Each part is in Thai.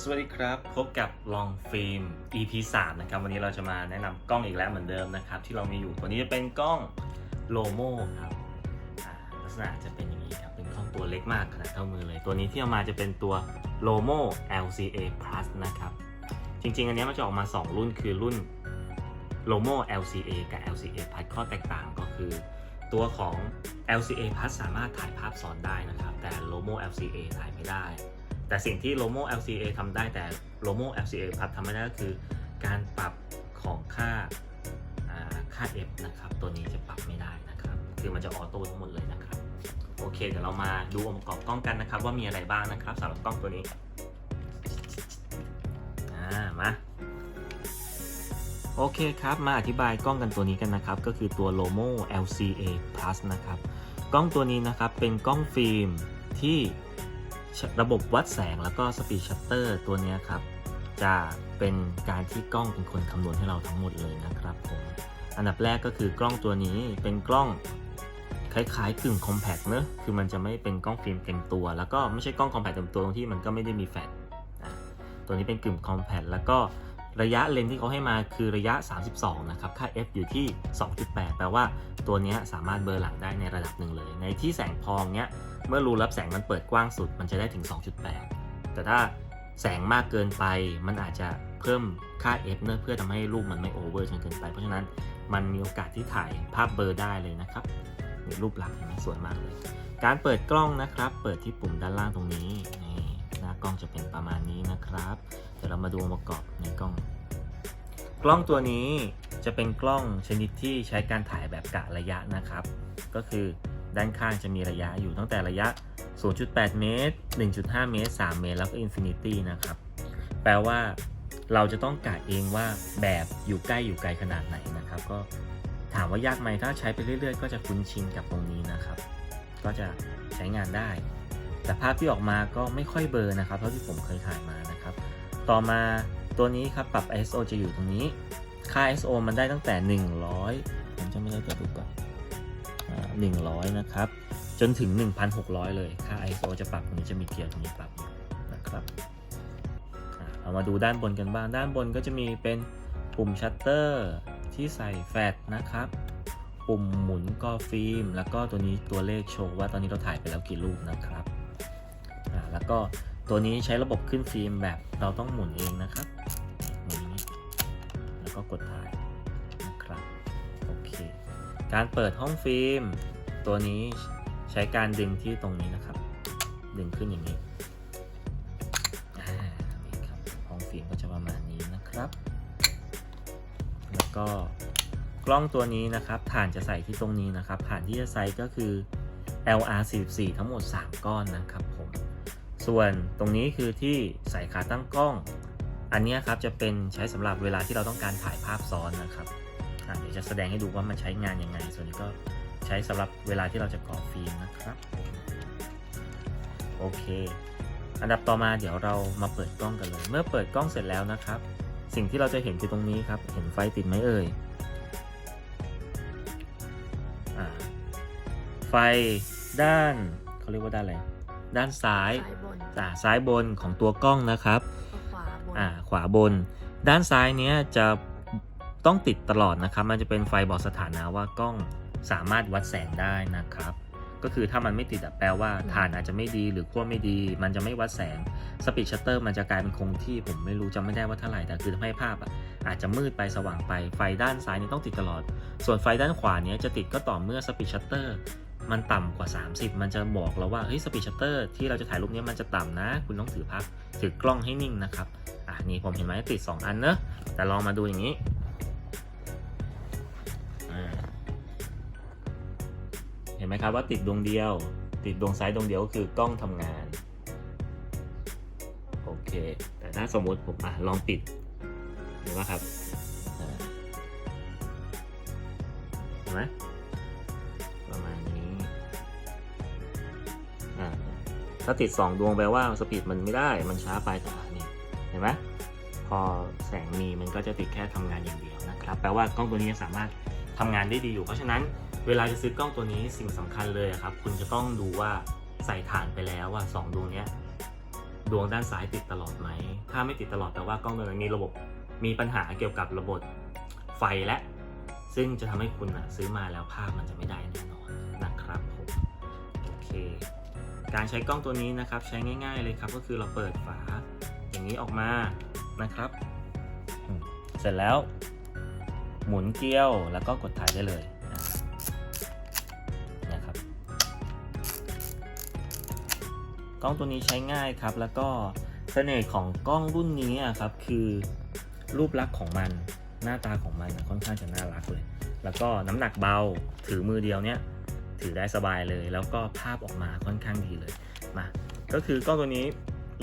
สวัสดีครับ พบกับลองฟิล์ม EP 3นะครับ วันนี้เราจะมาแนะนำกล้องอีกแล้วเหมือนเดิมนะครับ ที่เรามีอยู่ตัวนี้จะเป็นกล้องโลโมครับลักษณะจะเป็นอย่างนี้ครับ เป็นกล้องตัวเล็กมากขนาดเท่ามือเลย ตัวนี้ที่เอามาจะเป็นตัวโลโม LCA Plus นะครับ จริงๆ อันนี้มันจะออกมา 2 รุ่นคือรุ่น Lomo LCA กับ LCA Plus ข้อแตกต่างก็คือ ตัวของ LCA Plus สามารถถ่ายภาพซ้อนได้นะครับ แต่ Lomo LCA ถ่ายไม่ได้ แต่สิ่งที่ Lomo LCA ทำได้แต่ Lomo LCA Plus ทำไม่ได้ก็คือ การปรับของค่าอ่าค่า F นะครับ ตัวนี้จะปรับไม่ได้นะครับ คือมันจะออโต้ทั้งหมดเลยนะครับ โอเค เดี๋ยวเรามาดูองค์ประกอบกล้องกันนะครับ ว่ามีอะไรบ้างนะครับสำหรับกล้องตัวนี้ อ่า มาโอเคครับ มาอธิบายกล้องกันตัวนี้กันนะครับ ก็คือตัว Lomo LCA Plus นะครับ กล้องตัวนี้นะครับเป็นกล้องฟิล์มที่ ระบบวัดแสงแล้วก็สปีดชัตเตอร์ตัวนี้ครับ จะเป็นการที่กล้องเป็นคนคำนวณให้เราทั้งหมดเลยนะครับผมอันดับแรกก็คือกล้องตัวนี้เป็นกล้องคล้ายๆกึ่งคอมแพกเนอะคือมันจะไม่เป็นกล้องฟิล์มเต็มตัว แล้วก็ไม่ใช่กล้องคอมแพกเต็มตัวตรงที่มันก็ไม่ได้มีแฟลชตัวนี้เป็นกึ่งคอมแพกแล้วก็ระยะเลนส์ที่เขาให้มาคือระยะ 32 นะครับ ค่า f อยู่ที่ 2.8 แปลว่าตัวนี้สามารถเบลอหลังได้ในระดับหนึ่งเลย ในที่แสงพองเนี้ย เมื่อรูรับแสงมันเปิดกว้างสุดมันจะได้ถึง 2.8 แต่ถ้าแสงมากเกินไปมันอาจจะเพิ่มค่า f เนอะเพื่อทำให้รูปมันไม่โอเวอร์จนเกินไป เพราะฉะนั้นมันมีโอกาสที่ถ่ายภาพเบลอได้เลยนะครับนี่รูปหลักเห็นไหมสวยมากเลย การเปิดกล้องนะครับ เปิดที่ปุ่มด้านล่างตรงนี้นี่หน้ากล้องจะเป็นประมาณนี้นะครับเดี๋ยวเรามาดูองค์ประกอบในกล้อง กล้องตัวนี้จะเป็นกล้องชนิดที่ใช้การถ่ายแบบกะระยะนะครับ ก็คือ ด้านข้างจะมีระยะอยู่ตั้งแต่ระยะ 0.8 เมตร 1.5 เมตร 3 เมตร แล้วก็อินฟินิตี้นะครับ แปลว่าเราจะต้องกะเองว่าแบบอยู่ใกล้อยู่ไกลขนาดไหนนะครับ ก็ถามว่ายากไหมถ้าใช้ไปเรื่อย ๆ ก็จะคุ้นชินกับตรงนี้นะครับ ก็จะใช้งานได้ แต่ภาพที่ออกมาก็ไม่ค่อยเบลอนะครับเท่าที่ผมเคยถ่ายมานะครับ ต่อมาตัวนี้ครับปรับ ISO จะอยู่ตรงนี้ ค่า ISO มันได้ตั้งแต่ 100 ผมจะไม่ได้เปิดดูก่อนอ่า 100 นะครับ จนถึง 1,600 เลย ค่า ISO จะปรับตรงนี้จะมีเกียร์ตรงนี้ปรับนะครับเอามาดูด้านบนกันบ้าง ด้านบนก็จะมีเป็นปุ่มชัตเตอร์ที่ใส่แฟลชนะครับ ปุ่มหมุนกอฟิล์ม แล้วก็ตัวนี้ตัวเลขโชว์ว่าตอนนี้เราถ่ายไปแล้วกี่รูปนะครับแล้วก็ตัวนี้ใช้ระบบขึ้นฟิล์มแบบเราต้องหมุนเองนะครับ หมุนนี้แล้วก็กดถ่าย การเปิดห้องฟิล์ม ตัวนี้ใช้การดึงที่ตรงนี้นะครับ ดึงขึ้นอย่างนี้นี่ครับห้องฟิล์มก็จะประมาณนี้นะครับ แล้วก็กล้องตัวนี้นะครับฐานจะใส่ที่ตรงนี้นะครับฐานที่จะใส่ก็คือ LR44 ทั้งหมด 3 ก้อนนะครับผม ส่วนตรงนี้คือที่ใส่ขาตั้งกล้อง อันนี้ครับจะเป็นใช้สำหรับเวลาที่เราต้องการถ่ายภาพซ้อนนะครับ เดี๋ยวจะแสดงให้ดูว่ามันใช้งานยังไง ส่วนนี้ก็ใช้สำหรับเวลาที่เราจะก่อฟิล์มนะครับโอเค อันดับต่อมาเดี๋ยวเรามาเปิดกล้องกันเลย เมื่อเปิดกล้องเสร็จแล้วนะครับ สิ่งที่เราจะเห็นคือตรงนี้ครับ เห็นไฟติดไหมเอ่ยอ่าไฟด้านเขาเรียกว่าด้านอะไรด้านซ้ายซ้ายบนอ่าซ้ายบนของตัวกล้องนะครับก็ขวาบนอ่าขวาบนด้านซ้ายเนี้ยจะ ต้องติดตลอดนะครับ มันจะเป็นไฟบอกสถานะว่ากล้องสามารถวัดแสงได้นะครับ ก็คือถ้ามันไม่ติดแปลว่าฐานอาจจะไม่ดีหรือขั้วไม่ดี มันจะไม่วัดแสงสปีดชัตเตอร์มันจะกลายเป็นคงที่ผมไม่รู้จำไม่ได้ว่าเท่าไหร่แต่คือทำให้ภาพอะอาจจะมืดไปสว่างไปไฟด้านซ้ายนี่ต้องติดตลอด ส่วนไฟด้านขวาเนี้ยจะติดก็ต่อเมื่อสปีดชัตเตอร์มันต่ำกว่า 30 มันจะบอกเราว่าเฮ้ยสปีดชัตเตอร์ที่เราจะถ่ายรูปเนี้ยมันจะต่ำนะ คุณต้องถือภาพถือกล้องให้นิ่งนะครับ อะนี่ผมเห็นไหมติด 2 อันเนอะแต่ลองมาดูอย่างนี้ ห็นไหมครับว่าติดดวงเดียว ติดดวงซ้ายดวงเดียวก็คือกล้องทำงาน โอเค แต่ถ้าสมมุติผมอะลองปิดเห็นไหมครับเห็นไหมประมาณนี้อ่าถ้าติด 2 ดวงแปลว่าสปีดมันไม่ได้มันช้าไปแต่อันนี่เห็นไหมพอแสงมีมันก็จะติดแค่ทำงานอย่างเดียวนะครับ แปลว่ากล้องตัวนี้สามารถทำงานได้ดีอยู่ เพราะฉะนั้น เวลาจะซื้อกล้องตัวนี้สิ่งสำคัญเลยครับ คุณจะต้องดูว่าใส่ฐานไปแล้วว่าสองดวงเนี้ยดวงด้านซ้ายติดตลอดไหม ถ้าไม่ติดตลอดแต่ว่ากล้องตัวนั้นมีระบบมีปัญหาเกี่ยวกับระบบไฟและ ซึ่งจะทำให้คุณนะซื้อมาแล้วภาพมันจะไม่ได้แน่นอนนะครับผมโอเค การใช้กล้องตัวนี้นะครับใช้ง่าย ๆเลยครับ ก็คือเราเปิดฝาอย่างนี้ออกมานะครับ เสร็จแล้ว หมุนเกลียวแล้วก็กดถ่ายได้เลย ล้องตัวนี้ใช้ง่ายครับ แล้วก็เสน่ห์ของกล้องรุ่นนี้อะครับคือรูปลักษณ์ของมันหน้าตาของมันค่อนข้างจะน่ารักเลย แล้วก็น้ำหนักเบาถือมือเดียวเนี้ยถือได้สบายเลย แล้วก็ภาพออกมาค่อนข้างดีเลยมาก็คือกล้องตัวนี้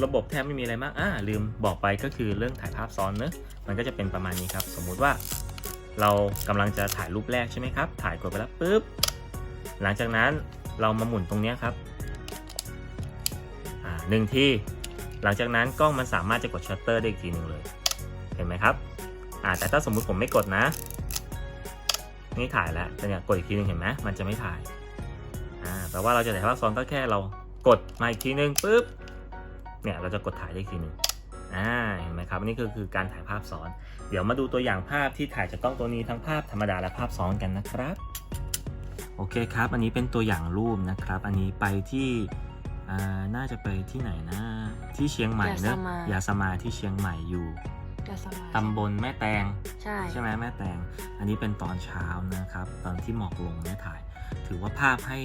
ระบบแทบไม่มีอะไรมากอ่าลืมบอกไปก็คือเรื่องถ่ายภาพซ้อนเนอะมันก็จะเป็นประมาณนี้ครับ สมมุติว่า เรากำลังจะถ่ายรูปแรกใช่ไหมครับ ถ่ายกดไปแล้วปุ๊บหลังจากนั้นเรามาหมุนตรงเนี้ยครับ หนึ่งที่ หลังจากนั้นกล้องมันสามารถจะกดชัตเตอร์ได้อีกทีหนึ่งเลย เห็นไหมครับอ่าแต่ถ้าสมมุติผมไม่กดนะ นี่ถ่ายแล้วแต่เนี่ยกดอีกทีหนึงเห็นไหมมันจะไม่ถ่ายอ่าแปลว่าเราจะถ่ายภาพซ้อนก็แค่เรากดมาอีกทีหนึงปุ๊บเนี่ยเราจะกดถ่ายได้อีกทีหนึ่งอ่าเห็นไหมครับอันนี่ก็คือการถ่ายภาพซ้อน เดี๋ยวมาดูตัวอย่างภาพที่ถ่ายจากกล้องตัวนี้ทั้งภาพธรรมดาและภาพซ้อนกันนะครับ โอเคครับ อันนี้เป็นตัวอย่างรูปนะครับ อันนี้ไปที่ อ่าน่าจะไปที่ไหนนะ ที่เชียงใหม่เนอะยาสมายาสมาที่เชียงใหม่อยู่จะสบายตำบลแม่แตง ใช่ใช่ไหมแม่แตง อันนี้เป็นตอนเช้านะครับ ตอนที่หมอกลงเนี่ยถ่าย ถือว่าภาพให้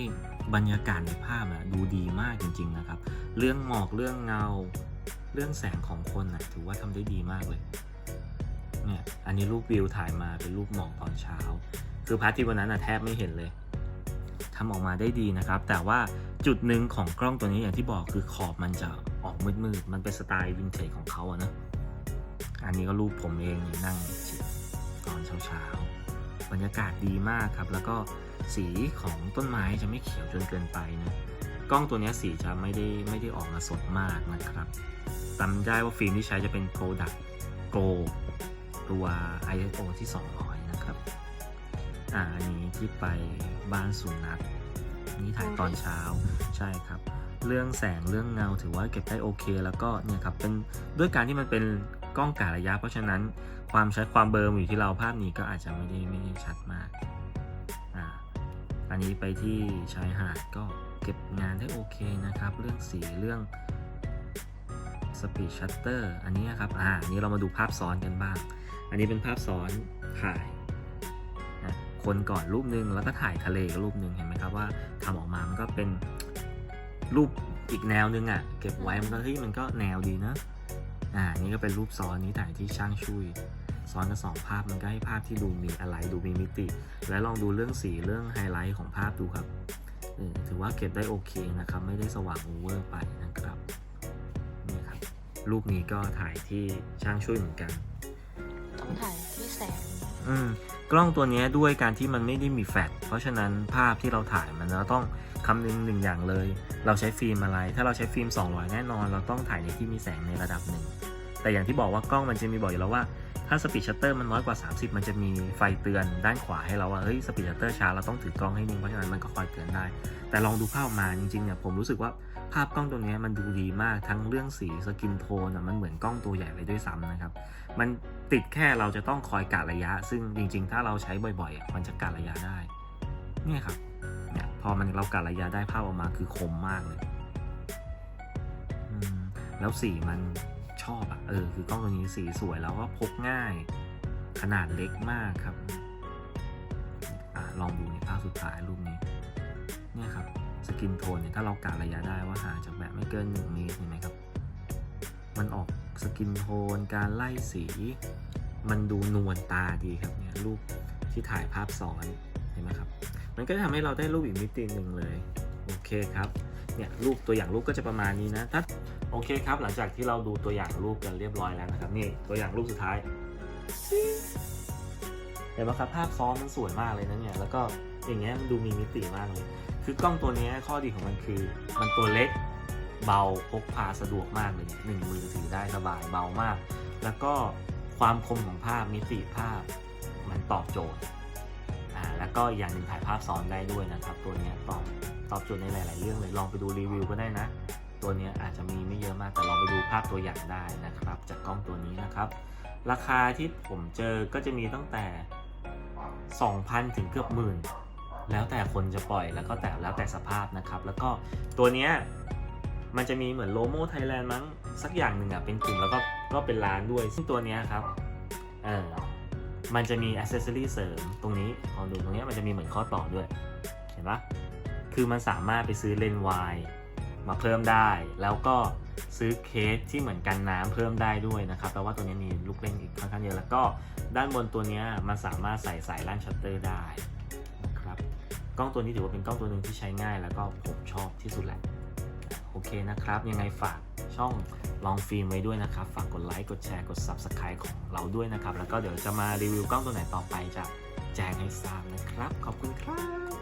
บรรยากาศในภาพอะดูดีมากจริง ๆนะครับ เรื่องหมอกเรื่องเงา เรื่องแสงของคนนะถือว่าทำได้ดีมากเลย เนี่ย อันนี้รูปวิวถ่ายมาเป็นรูปหมอกตอนเช้า คือพระอาทิตย์วันนั้นนะแทบไม่เห็นเลย ทำออกมาได้ดีนะครับ แต่ว่าจุดหนึ่งของกล้องตัวนี้อย่างที่บอกคือขอบมันจะออกมืดๆ มันเป็นสไตล์วินเทจของเขาอะนะ อันนี้ก็รูปผมเองนั่งตอนเช้าๆ บรรยากาศดีมากครับ แล้วก็สีของต้นไม้จะไม่เขียวจนเกินไปนะ กล้องตัวนี้สีจะไม่ได้ไม่ได้ออกมาสดมากนะครับจำได้ว่าฟิล์มที่ใช้จะเป็น Kodak Go ตัว ISO ที่200นะครับ อ่าอันนี้ที่ไปบ้านสุนัขนี่ถ่ายตอนเช้าใช่ครับ เรื่องแสงเรื่องเงาถือว่าเก็บได้โอเค แล้วก็เนี่ยครับเป็นด้วยการที่มันเป็นกล้องกะระยะ เพราะฉะนั้นความใช้ความเบลออยู่ที่เราภาพนี้ก็อาจจะไม่ได้ไม่ได้ชัดมากอ่าอันนี้ไปที่ชายหาดก็เก็บงานได้โอเคนะครับ เรื่องสีเรื่องสปีดชัตเตอร์อันนี้ครับอ่าอันนี้เรามาดูภาพซ้อนกันบ้าง อันนี้เป็นภาพซ้อนถ่าย คนก่อนรูปหนึ่งแล้วก็ถ่ายทะเลกับรูปหนึ่งเห็นไหมครับว่าทำออกมามันก็เป็นรูปอีกแนวหนึงอะ่ะเก็บไว้มันก็เฮ้ยมันก็แนวดีนะอ่านี่ก็เป็นรูปซ้อนนี้ถ่ายที่ช่างชุยซ้อนกับสองภาพมันก็ให้ภาพที่ดูมีอะไรดูมีมิติ และลองดูเรื่องสีเรื่องไฮไลท์ของภาพดูครับเออถือว่าเก็บได้โอเคนะครับ ไม่ได้สว่างโอเวอร์ไปนะครับนี่ครับรูปนี้ก็ถ่ายที่ช่างช่วยเหมือนกัน ต้องถ่ายที่แสง อืมกล้องตัวนี้ด้วยการที่มันไม่ได้มีแฟลชเพราะฉะนั้นภาพที่เราถ่ายมันจะต้องคำนึงหนึ่งอย่างเลย เราใช้ฟิล์มอะไร ถ้าเราใช้ฟิล์ม 200 แน่นอน เราต้องถ่ายในที่มีแสงในระดับหนึ่ง แต่อย่างที่บอกว่ากล้องมันจะมีบอกอยู่แล้วว่า ถ้าสปีดชัตเตอร์มันน้อยกว่า 30 มันจะมีไฟเตือนด้านขวาให้เราว่าเฮ้ยสปีดชัตเตอร์ช้าเราต้องถือกล้องให้นิ่งเพราะฉะนั้นมันก็คอยเตือนได้ แต่ลองดูภาพมาจริงๆเนี่ยผมรู้สึกว่าภาพกล้องตัวนี้มันดูดีมากทั้งเรื่องสีสกินโทนมันเหมือนกล้องตัวใหญ่เลยด้วยซ้ำนะครับมัน ติดแค่เราจะต้องคอยกะระยะ ซึ่งจริง ๆ ถ้าเราใช้บ่อยๆมันจะกะระยะได้เนี่ยครับเนี่ยพอมันเรากะระยะได้ภาพออกมาคือคมมากเลยแล้วสีมันชอบอะเออคือกล้องตัวนี้สีสวยแล้วก็พกง่าย ขนาดเล็กมากครับอลองดูในภาพสุดท้ายรูปนี้เนี่ยครับสกินโทนเนี่ยถ้าเรากะระยะได้ว่าห่างจากแบบไม่เกิน1เมตรเห็นไหมครับ มันออก สกินโทนการไล่สี มันดูนวลตาดีครับเนี่ยรูปที่ถ่ายภาพซ้อนเห็นไหมครับ มันก็จะทำให้เราได้รูปอีกมิติหนึ่งเลยโอเคครับเนี่ยรูปตัวอย่างรูปก็จะประมาณนี้นะถ้าโอเคครับ หลังจากที่เราดูตัวอย่างรูปกันเรียบร้อยแล้วนะครับนี่ตัวอย่างรูปสุดท้ายเห็นไหมครับภาพซ้อนมันสวยมากเลยนะเนี่ยแล้วก็อย่างเงี้ยมันดูมีมิติมากเลย คือกล้องตัวนี้ข้อดีของมันคือ มันตัวเล็ก เบาพกพาสะดวกมากเลยหนึ่งมือถือได้สบายเบามาก แล้วก็ความคมของภาพมิติภาพมันตอบโจทย์อ่าแล้วก็อย่างหนึ่งถ่ายภาพซ้อนได้ด้วยนะครับตัวเนี้ยตอบตอบโจทย์ในหลาย ๆ เรื่องเลยลองไปดูรีวิวก็ได้นะ ตัวเนี้ยอาจจะมีไม่เยอะมากแต่ลองไปดูภาพตัวอย่างได้นะครับ จากกล้องตัวนี้นะครับ ราคาที่ผมเจอก็จะมีตั้งแต่ 2,000 ถึงเกือบหมื่นแล้วแต่คนจะปล่อยแล้วก็แต่แล้วแต่สภาพนะครับ แล้วก็ตัวเนี้ย มันจะมีเหมือนโลโมไทยแลนด์มั้งสักอย่างหนึ่งอะเป็นกลุ่มแล้วก็ก็เป็นร้านด้วย ซึ่งตัวนี้ครับเออมันจะมีอ c เซสซอรี่เสริมตรงนี้ลองดูตรงนี้มันจะมีเหมือนข้อต่อด้วย เห็นปะคือมันสามารถไปซื้อเลนส์วายมาเพิ่มได้ แล้วก็ซื้อเคสที่เหมือนกันน้ำเพิ่มได้ด้วยนะครับแปลว่าตัวนี้มีลูกเล่นอีกค่อนข้างเยอะแล้วก็ด้านบนตัวนี้มันสามารถใส่สายล่านชัตเตอร์ได้นะครับกล้องตัวนี้ถือว่าเป็นกล้องตัวหนึ่งที่ใช้ง่าย แล้วก็ผมชอบที่สุดแหละ โอเคนะครับ ยังไงฝากช่องลองฟิล์มไว้ด้วยนะครับ ฝากกดไลค์ กดแชร์ กด Subscribe ของเราด้วยนะครับ แล้วก็เดี๋ยวจะมารีวิวกล้องตัวไหนต่อไปจะแจ้งให้ทราบนะครับ ขอบคุณครับ